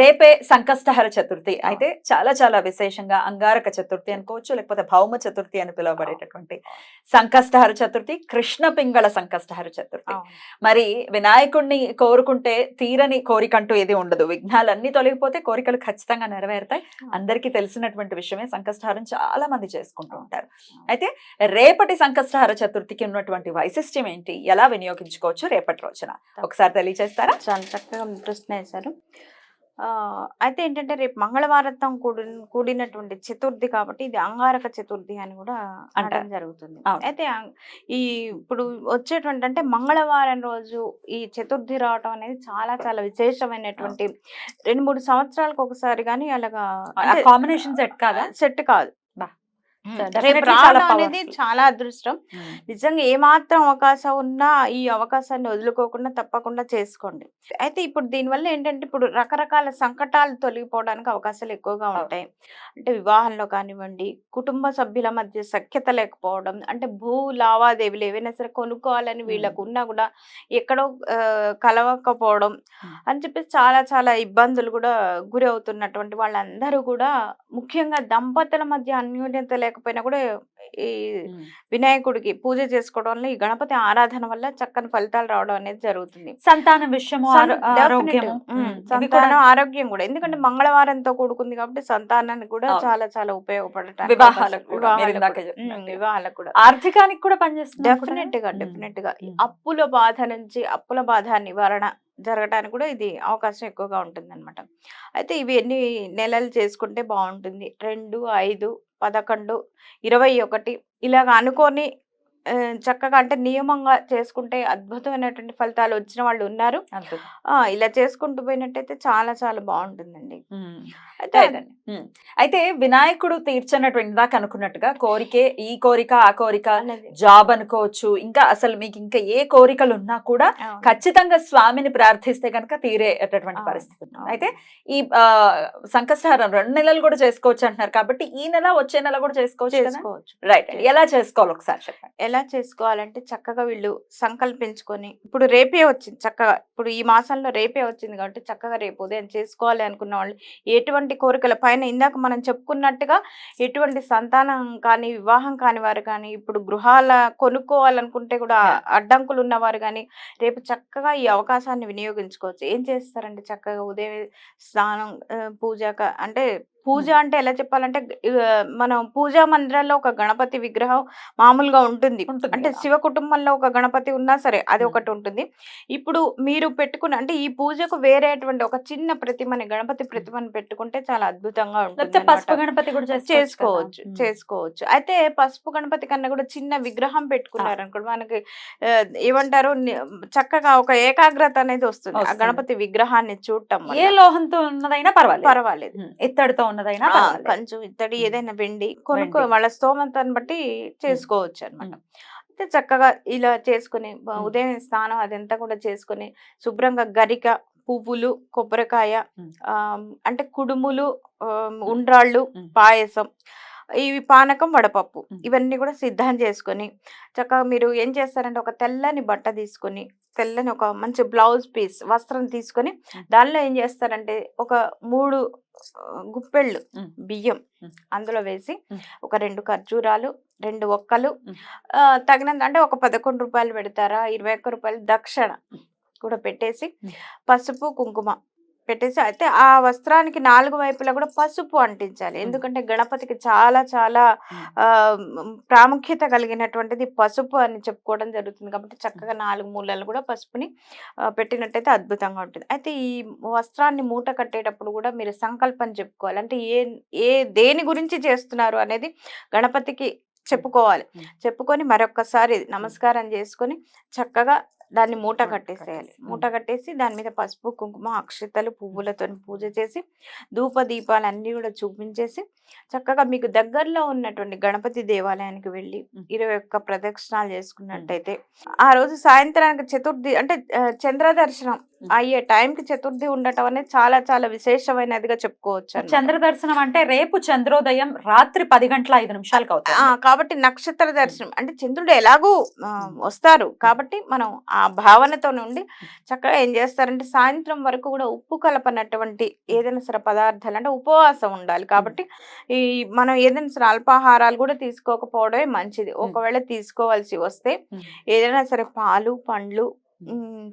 రేపే సంకష్టహర చతుర్థి. అయితే చాలా చాలా విశేషంగా అంగారక చతుర్థి అనుకోవచ్చు లేకపోతే భౌమ చతుర్థి అని పిలువబడేటటువంటి సంకష్టహర చతుర్థి కృష్ణ పింగళ సంకష్టహర చతుర్థి. మరి వినాయకుడిని కోరుకుంటే తీరని కోరికంటూ ఏది ఉండదు. విఘ్నాలన్నీ తొలగిపోతే కోరికలు ఖచ్చితంగా నెరవేరుతాయి. అందరికీ తెలిసినటువంటి విషయమే సంకష్టహారం చాలా మంది చేసుకుంటూ ఉంటారు. అయితే రేపటి సంకష్టహార చతుర్థికి ఉన్నటువంటి వైశిష్ట్యం ఏంటి? ఎలా వినియోగించుకోవచ్చు రేపటి రోజున? ఒకసారి తెలియజేస్తారా చాలా చక్కగా ప్రశ్న వేశారు. అయితే ఏంటంటే రేపు మంగళవారంతో కూడి కూడినటువంటి చతుర్థి కాబట్టి ఇది అంగారక చతుర్థి అని కూడా అనడం అంటారు. జరుగుతుంది. అయితే ఈ ఇప్పుడు వచ్చేటువంటి అంటే మంగళవారం రోజు ఈ చతుర్థి రావటం అనేది చాలా చాలా విశేషమైనటువంటి రెండు మూడు సంవత్సరాలకు ఒకసారి కానీ అలాగా కాంబినేషన్ సెట్ కాదా సెట్ కాదు అనేది powerful. చాలా అదృష్టం. నిజంగా ఏమాత్రం అవకాశం ఉన్నా ఈ అవకాశాన్ని వదులుకోకుండా తప్పకుండా చేసుకోండి. అయితే ఇప్పుడు దీనివల్ల ఏంటంటే ఇప్పుడు రకరకాల సంకటాలు తొలగిపోవడానికి అవకాశాలు ఎక్కువగా ఉంటాయి. అంటే వివాహంలో కానివ్వండి కుటుంబ సభ్యుల మధ్య సఖ్యత లేకపోవడం అంటే భూ లావాదేవీలు ఏవైనా సరే కొనుక్కోవాలని వీళ్ళకు ఉన్నా కూడా ఎక్కడో కలవకపోవడం Hmm. అని చెప్పేసి చాలా చాలా ఇబ్బందులు కూడా గురి అవుతున్నటువంటి వాళ్ళందరూ కూడా ముఖ్యంగా దంపతుల మధ్య అన్యోన్యత లేకపోయినా కూడా ఈ వినాయకుడికి పూజ చేసుకోవడం వల్ల ఈ గణపతి ఆరాధన వల్ల చక్కని ఫలితాలు రావడం అనేది జరుగుతుంది. సంతానం విషయము సంతానం ఆరోగ్యం కూడా. ఎందుకంటే. మంగళవారంతో కూడుకుంది కాబట్టి సంతానానికి కూడా. చాలా చాలా ఉపయోగపడటానికి వివాహాలకు కూడా, ఆర్థికానికి కూడా పనిచేస్తుంది డెఫినెట్గా డెఫినెట్గా అప్పుల బాధ నుంచి అప్పుల బాధ నివారణ జరగడానికి కూడా ఇది అవకాశం ఎక్కువగా ఉంటుంది అనమాట అయితే ఇవి ఎన్ని నెలలు చేసుకుంటే బాగుంటుంది. రెండు ఐదు పదకొండు ఇరవై ఒకటి ఇలాగ అనుకొని చక్కగా అంటే నియమంగా చేసుకుంటే అద్భుతమైనటువంటి ఫలితాలు వచ్చిన వాళ్ళు ఉన్నారు. ఆ, ఇలా చేసుకుంటూ పోయినట్టయితే చాలా చాలా బాగుంటుందండి. అయితే అయితే వినాయకుడు తీర్చనటువంటి ఇందాక అనుకున్నట్టుగా కోరికే ఈ కోరిక ఆ కోరిక జాబ్ అనుకోవచ్చు. ఇంకా అసలు మీకు ఇంకా ఏ కోరికలు ఉన్నా కూడా. ఖచ్చితంగా స్వామిని ప్రార్థిస్తే కనుక తీరేటటువంటి పరిస్థితి. అయితే ఈ సంకష్టహారం రెండు నెలలు కూడా చేసుకోవచ్చు అంటున్నారు కాబట్టి ఈ నెల వచ్చే నెల కూడా చేసుకోవచ్చు రైట్ ఎలా చేసుకోవాలి ఒకసారి చెప్పండి? ఎలా చేసుకోవాలంటే చక్కగా వీళ్ళు సంకల్పించుకొని ఇప్పుడు రేపే వచ్చింది చక్కగా ఇప్పుడు ఈ మాసంలో రేపే వచ్చింది కాబట్టి చక్కగా రేపు ఉదయం చేసుకోవాలి అనుకున్న వాళ్ళు ఎటువంటి కోరికల పైన ఇందాక మనం చెప్పుకున్నట్టుగా ఎటువంటి సంతానం కానీ వివాహం కాని వారు కానీ ఇప్పుడు గృహాల కొనుక్కోవాలనుకుంటే కూడా. అడ్డంకులు ఉన్నవారు కానీ రేపు చక్కగా ఈ అవకాశాన్ని వినియోగించుకోవచ్చు ఏం చేస్తారంటే చక్కగా ఉదయం స్నానం పూజ అంటే పూజ అంటే ఎలా చెప్పాలంటే మనం పూజా మందిరాల్లో ఒక గణపతి విగ్రహం మామూలుగా ఉంటుంది. అంటే. శివ కుటుంబంలో ఒక గణపతి ఉన్నా సరే అది. ఒకటి ఉంటుంది. ఇప్పుడు మీరు పెట్టుకున్న అంటే ఈ పూజకు వేరేటువంటి ఒక చిన్న ప్రతిమని గణపతి ప్రతిమని పెట్టుకుంటే చాలా అద్భుతంగా ఉంటుంది పసుపు గణపతి కూడా చేసుకోవచ్చు చేసుకోవచ్చు. అయితే పసుపు గణపతి కన్నా కూడా చిన్న విగ్రహం పెట్టుకున్నారు అనుకోండి మనకి ఏమంటారు చక్కగా ఒక ఏకాగ్రత అనేది వస్తుంది. ఆ. గణపతి విగ్రహాన్ని చూడటం ఏ లోహంతో ఉన్నదైనా పర్వాలేదు. పర్వాలేదు. ఉమ్, ఇత్తడితో ఉన్నదైనా కంచు ఇత్తడి. ఏదైనా వెండి కొనుక్కో. వాళ్ళ స్తోమతను బట్టి చేసుకోవచ్చు అనమాట. అయితే చక్కగా ఇలా చేసుకుని. ఉదయం స్నానం అదంతా కూడా చేసుకుని శుభ్రంగా గరిక పువ్వులు కొబ్బరికాయ అంటే కుడుములు ఉండ్రాళ్ళు. పాయసం ఇవి పానకం వడపప్పు. ఇవన్నీ కూడా సిద్ధం చేసుకొని చక్కగా మీరు ఏం చేస్తారంటే ఒక తెల్లని బట్ట తీసుకొని తెల్లని ఒక మంచి బ్లౌజ్ పీస్ వస్త్రం తీసుకొని. దానిలో ఏం చేస్తారంటే ఒక మూడు గుప్పెళ్ళు. బియ్యం. అందులో వేసి. ఒక రెండు ఖర్జూరాలు రెండు ఒక్కలు తగినంత అంటే ఒక పదకొండు రూపాయలు పెడతారా ఇరవై ఒక్క రూపాయలు దక్షిణ కూడా పెట్టేసి. పసుపు కుంకుమ పెట్టేసి అయితే ఆ వస్త్రానికి నాలుగు వైపులా కూడా పసుపు అంటించాలి. ఎందుకంటే గణపతికి చాలా చాలా ప్రాముఖ్యత కలిగినటువంటిది పసుపు అని చెప్పుకోవడం జరుగుతుంది. కాబట్టి చక్కగా నాలుగు మూలలు కూడా పసుపుని పెట్టినట్టయితే అద్భుతంగా ఉంటుంది. అయితే ఈ వస్త్రాన్ని మూట కట్టేటప్పుడు కూడా మీరు సంకల్పం చెప్పుకోవాలి. అంటే ఏ ఏ దేని గురించి చేస్తున్నారు అనేది గణపతికి చెప్పుకోవాలి. చెప్పుకొని మరొక్కసారి నమస్కారం చేసుకొని చక్కగా దాన్ని మూట కట్టేసేయాలి కట్టేసి, మూట కట్టేసి దాని మీద పసుపు కుంకుమ అక్షతలు పువ్వులతో పూజ చేసి ధూప దీపాలు అన్ని కూడా చూపించేసి చక్కగా మీకు దగ్గరలో ఉన్నటువంటి గణపతి దేవాలయానికి వెళ్ళి. ఇరవై ఒక్క ప్రదక్షిణాలు చేసుకున్నట్టయితే ఆ రోజు సాయంత్రానికి చతుర్థి అంటే చంద్ర దర్శనం. అయ్యే టైంకి చతుర్థి ఉండటం అనేది చాలా చాలా విశేషమైనదిగా చెప్పుకోవచ్చు. చంద్ర దర్శనం అంటే రేపు చంద్రోదయం రాత్రి పది గంటల ఐదు నిమిషాలకు ఆ, అవుతుంది కాబట్టి నక్షత్ర దర్శనం అంటే చంద్రుడు ఎలాగూ వస్తారు కాబట్టి మనం ఆ భావనతో నుండి చక్కగా ఏం చేస్తారంటే సాయంత్రం వరకు కూడా ఉప్పు కలపనటువంటి ఏదైనా సరే పదార్థాలు అంటే ఉపవాసం ఉండాలి కాబట్టి ఈ మనం ఏదైనా సరే అల్పాహారాలు కూడా తీసుకోకపోవడమే మంచిది. ఒకవేళ తీసుకోవాల్సి వస్తే. ఏదైనా సరే పాలు పండ్లు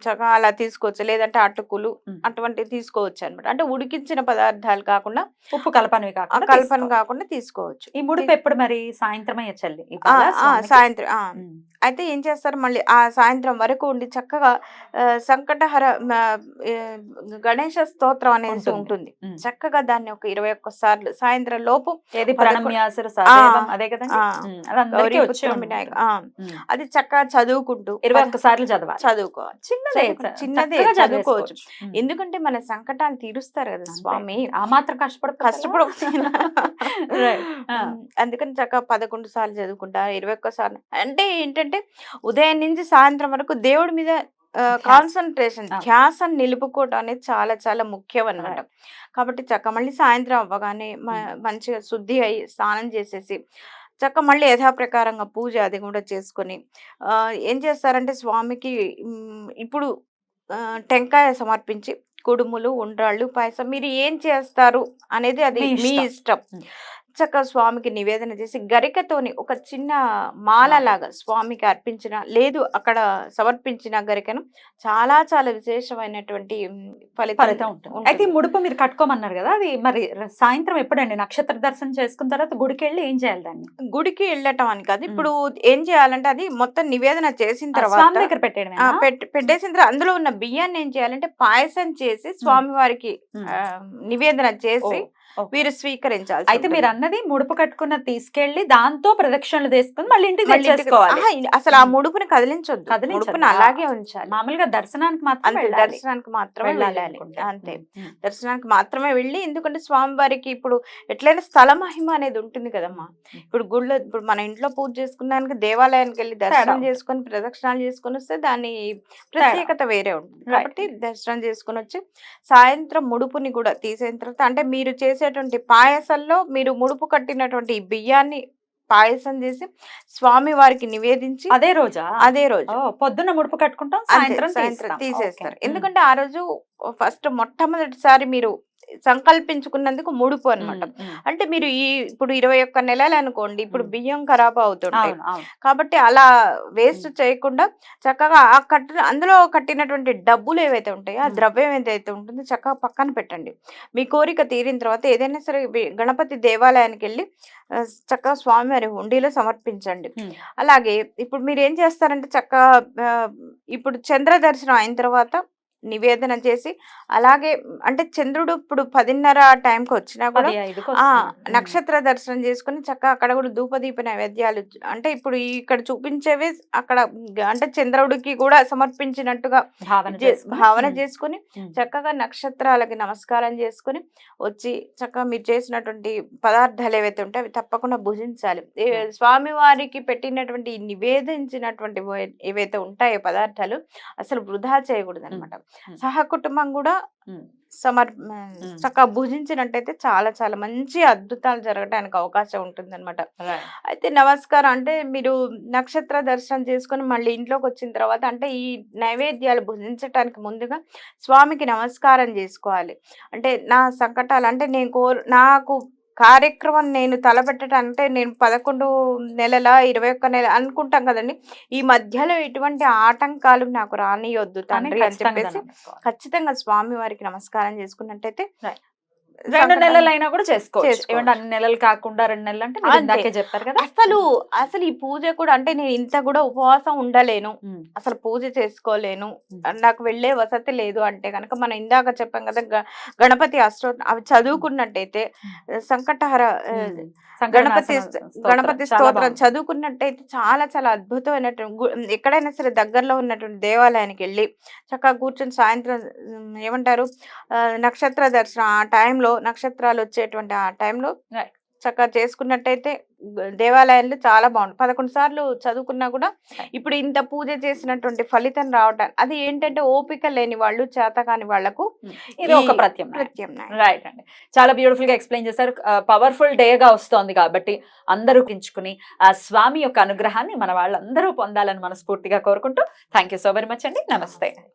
చక్కగా అలా తీసుకోవచ్చు లేదంటే అటుకులు. అటువంటివి తీసుకోవచ్చు అనమాట అంటే ఉడికించిన పదార్థాలు కాకుండా ఉప్పు కలపనివి కాకుండా కల్పన. కాకుండా తీసుకోవచ్చు ఈ ముడుపు ఎప్పుడు మరి సాయంత్రమే చెల్లి? సాయంత్రం. అయితే ఏం చేస్తారు? మళ్ళీ ఆ సాయంత్రం వరకు ఉండి చక్కగా సంకటహర గణేష స్తోత్రం అనేది ఉంటుంది. చక్కగా దాన్ని ఒక ఇరవై ఒక్క సార్లు సాయంత్రం లోపు అదే. ఉమ్, అది చక్కగా చదువుకుంటూ ఇరవై ఒక్క సార్లు చదవాలి. చదువుకోవాలి చిన్నదే చిన్నదే చదువుకోవచ్చు. ఎందుకంటే మన సంకటాలు తీరుస్తారు కదా. స్వామి. ఆ మాత్రం కష్టపడ కష్టపడ. అందుకని చక్కగా పదకొండు సార్లు చదువుకుంటా ఇరవై ఒక్క సార్లు. అంటే ఏంటంటే ఉదయం నుంచి సాయంత్రం వరకు దేవుడి మీద. కాన్సన్ట్రేషన్. ధ్యాస నిలుపుకోవడం అనేది చాలా చాలా ముఖ్యం అన్నమాట కాబట్టి చక్క మళ్ళీ సాయంత్రం అవ్వగానే మంచిగా శుద్ధి అయ్యి స్నానం చేసేసి చక్క మళ్ళీ యథాప్రకారంగా పూజ అది కూడా చేసుకొని ఏం చేస్తారంటే స్వామికి ఇప్పుడు టెంకాయ సమర్పించి కుడుములు ఉండ్రాళ్ళు పాయసం మీరు ఏం చేస్తారు అనేది అది మీ ఇష్టం. చక్కగా స్వామికి నివేదన చేసి గరికతోని ఒక చిన్న మాల. లాగా స్వామికి అర్పించిన లేదు అక్కడ సమర్పించిన గరికను చాలా చాలా విశేషమైనటువంటి ఫలితం ఉంటుంది. అయితే ముడుపు మీరు కట్టుకోమన్నారు కదా అది మరి సాయంత్రం ఎప్పుడండి? నక్షత్ర దర్శనం చేసుకున్న తర్వాత గుడికి వెళ్ళి ఏం చేయాలి దాన్ని? గుడికి వెళ్ళటం అని కాదు. ఇప్పుడు ఏం చేయాలంటే అది మొత్తం నివేదన చేసిన తర్వాత దగ్గర పెట్టేసిన తర్వాత అందులో ఉన్న బియ్యాన్ని ఏం చేయాలంటే పాయసం చేసి స్వామి వారికి నివేదన చేసి వీరు స్వీకరించాలి అయితే మీరు అన్నది ముడుపు కట్టుకున్న తీసుకెళ్ళి దాంతో ప్రదక్షిణలు తీసుకుని మళ్ళీ ఇంటికి అసలు ఆ. ముడుపుని కదిలించొద్దు. ముడుపుని ఆ. అలాగే ఉంచాలి మామూలుగా దర్శనానికి మాత్రం దర్శనానికి మాత్రమే వెళ్ళాలి. అంతే. దర్శనానికి మాత్రమే వెళ్ళి ఎందుకంటే స్వామివారికి ఇప్పుడు ఎట్లయినా స్థల మహిమ అనేది ఉంటుంది కదమ్మా ఇప్పుడు గుళ్ళో ఇప్పుడు మన ఇంట్లో పూజ చేసుకున్నానికి దేవాలయానికి వెళ్ళి దర్శనం. చేసుకొని ప్రదక్షిణాలు చేసుకొని వస్తే దాని ప్రత్యేకత వేరే ఉంటుంది. కాబట్టి దర్శనం చేసుకొని వచ్చి సాయంత్రం ముడుపుని కూడా తీసేసిన తర్వాత అంటే మీరు చేసేటువంటి పాయసంలో మీరు ముడుపు కట్టినటువంటి బియ్యాన్ని పాయసం చేసి స్వామి వారికి నివేదించి అదే రోజా అదే రోజు పొద్దున్న ముడుపు కట్టుకుంటాం సాయంత్రం సాయంత్రం. తీసేస్తారు. ఎందుకంటే ఆ రోజు ఫస్ట్ మొట్టమొదటిసారి మీరు సంకల్పించుకున్నందుకు ముడుపు ఉమ్. అంటే మీరు ఈ ఇప్పుడు ఇరవై ఒక్క నెలలు అనుకోండి ఇప్పుడు. బియ్యం ఖరాబ్ అవుతుంటాయి కాబట్టి అలా వేస్ట్ చేయకుండా చక్కగా ఆ కట్టిన అందులో కట్టినటువంటి డబ్బులు ఏవైతే ఉంటాయో ఆ. ద్రవ్యం ఏదైతే ఉంటుందో చక్కగా పక్కన పెట్టండి మీ కోరిక తీరిన తర్వాత ఏదైనా సరే గణపతి దేవాలయానికి వెళ్ళి చక్కగా స్వామివారి హుండీలో సమర్పించండి. అలాగే ఇప్పుడు మీరు ఏం చేస్తారంటే చక్కగా ఇప్పుడు చంద్ర దర్శనం అయిన తర్వాత నివేదన చేసి అలాగే అంటే చంద్రుడు ఇప్పుడు పదిన్నర టైంకి వచ్చినా కూడా. నక్షత్ర దర్శనం చేసుకుని చక్కగా అక్కడ కూడా ధూపదీప నైవేద్యాలు అంటే ఇప్పుడు ఇక్కడ చూపించేవి అక్కడ అంటే చంద్రుడికి కూడా సమర్పించినట్టుగా భావన చేసుకుని. చక్కగా నక్షత్రాలకి నమస్కారం చేసుకుని వచ్చి చక్కగా మీరు చేసినటువంటి పదార్థాలు ఏవైతే ఉంటాయో అవి తప్పకుండా భుజించాలి ఏ- Hmm. స్వామి వారికి పెట్టినటువంటి నివేదించినటువంటి ఏవైతే ఉంటాయో పదార్థాలు అసలు వృధా చేయకూడదు అనమాట Hmm. సహకుటుంబం కూడా. సమర్. చక్కగా భుజించినట్టయితే చాలా చాలా మంచి అద్భుతాలు జరగడానికి అవకాశం ఉంటుంది అనమాట. అయితే నమస్కారం అంటే మీరు నక్షత్ర దర్శనం చేసుకొని మళ్ళీ ఇంట్లోకి వచ్చిన తర్వాత అంటే ఈ నైవేద్యాలు భుజించటానికి ముందుగా స్వామికి నమస్కారం చేసుకోవాలి అంటే నా సంకటాలు అంటే నేను కోరు నాకు కార్యక్రమం నేను తలపెట్టడం అంటే నేను పదకొండు నెలల ఇరవై ఒక్క నెల అనుకుంటాం కదండి ఈ మధ్యలో ఎటువంటి ఆటంకాలు నాకు రానియొద్దు తండ్రి అని చెప్పేసి. ఖచ్చితంగా స్వామి వారికి నమస్కారం చేసుకున్నట్టయితే. రెండు నెలలు అయినా కూడా చేసుకోవచ్చు. ఏమంటే అన్ని నెలలు కాకుండా రెండు నెలలు అంటే. ఇందాకే చెప్పారు కదా అసలు అసలు ఈ పూజ కూడా అంటే నేను ఇంత కూడా ఉపవాసం ఉండలేను. అసలు పూజ చేసుకోలేను. నాకు వెళ్ళే వసతి లేదు అంటే కనుక మనం ఇందాక చెప్పాం కదా గణపతి అష్టోత్తరం అవి చదువుకున్నట్టయితే సంకటహర గణపతి. గణపతి స్తోత్రం. చదువుకున్నట్టయితే చాలా చాలా అద్భుతమైనటువంటి ఎక్కడైనా సరే దగ్గరలో ఉన్నటువంటి దేవాలయానికి వెళ్ళి చక్కగా కూర్చొని సాయంత్రం ఏమంటారు నక్షత్ర దర్శనం ఆ టైంలో నక్షత్రాలు వచ్చేటువంటి ఆ టైంలో. చక్కగా చేసుకున్నట్టయితే దేవాలయాలు చాలా బాగుంటుంది పదకొండు సార్లు చదువుకున్నా కూడా. ఇప్పుడు ఇంత పూజ చేసినటువంటి ఫలితం రావటానికి అది ఏంటంటే ఓపిక లేని వాళ్ళు చేత కాని వాళ్ళకు ఇది ఒక ప్రత్యామ్నాయం. రైట్ అండి. చాలా బ్యూటిఫుల్గా ఎక్స్ప్లెయిన్ చేశారు పవర్ఫుల్ డే గా వస్తోంది కాబట్టి అందరూ కించుకుని ఆ స్వామి యొక్క అనుగ్రహాన్ని మన వాళ్ళందరూ పొందాలని మనస్ఫూర్తిగా కోరుకుంటూ thank you so very much అండి. నమస్తే.